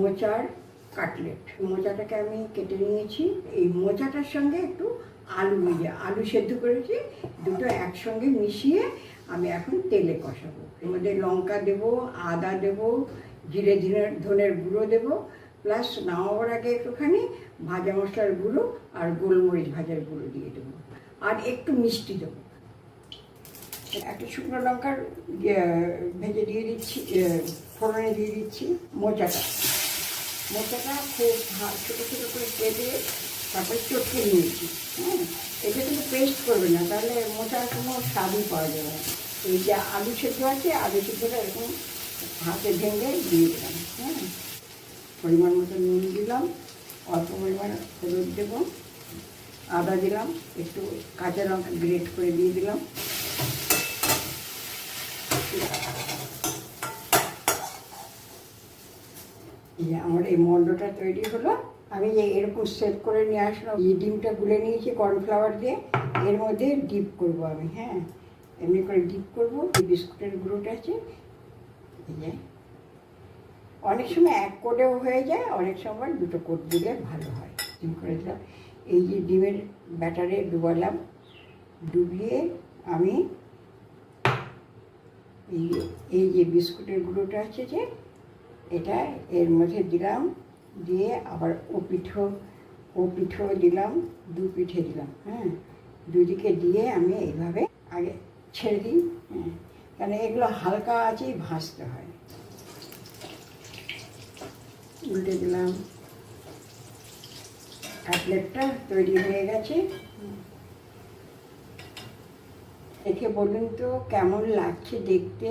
মোচার কাটলেট। মোচাটাকে আমি কেটে নিয়েছি। এই মোচাটার সঙ্গে একটু আলু ভেজে আলু সেদ্ধ করেছি। দুটো একসঙ্গে মিশিয়ে আমি এখন তেলে কষাবো। এর মধ্যে লঙ্কা দেবো আদা দেবো জিরে ধনের ধনের গুঁড়ো দেবো। প্লাস নামাবার আগে একটুখানি ভাজা মশলার গুঁড়ো আর গোলমরিচ ভাজার গুঁড়ো দিয়ে দেবো। আর একটু মিষ্টি দেবো। একটা শুকনো লঙ্কার ইয়ে, ভেজে দিয়ে দিচ্ছি ফোড়নে দিয়ে দিচ্ছি মোচাটা। মোচাটা খুব ছোটো ছোটো করে কেটে তারপরে চটকে নিয়েছি হ্যাঁ? এটা কিন্তু পেস্ট করবে না, তাহলে মোচার কোনো স্বাদই পাওয়া যাবে না। এই যে আলু সেদ্ধ আছে, আলু সেদ্ধটা এরকম হাতে ভেঙে দিয়ে দিলাম হ্যাঁ? পরিমাণ মতো নুন দিলাম, অল্প পরিমাণ হলুদ দেবো, আদা দিলাম, একটু কাঁচা লঙ্কা গ্রেট করে দিয়ে দিলাম। যে আমার এই মন্ডটা তৈরি হলো, আমি যে এরকম সেট করে নিয়ে আসলাম। এই ডিমটা গুলে নিয়েছি কর্নফ্লাওয়ার দিয়ে, এর মধ্যে ডিপ করব আমি হ্যাঁ। এমনি করে ডিপ করব, এই বিস্কুটের গুঁড়োটা আছে। এই যে। অনেক সময় এক কোটেও হয়ে যায়, অনেক সময় দুটো কোট দিলে ভালো হয়। ডিম করে দিলাম। এই যে ডিমের ব্যাটারে ডুবালাম। ডুবিয়ে আমি এই এই যে বিস্কুটের গুঁড়োটা আছে যে এটা এর মধ্যে দিলাম, দিয়ে আবার ও পিঠো ও পিঠো দিলাম, দু পিঠে দিলাম হ্যাঁ। দুদিকে দিয়ে আমি এইভাবে আগে ছেড়ে দিই হ্যাঁ। কারণ এগুলো হালকা আছেই ভাজতে হয়। উল্টে দিলাম। কাটলেটটা তৈরি হয়ে গেছে। দেখে বলুন তো কেমন লাগছে দেখতে?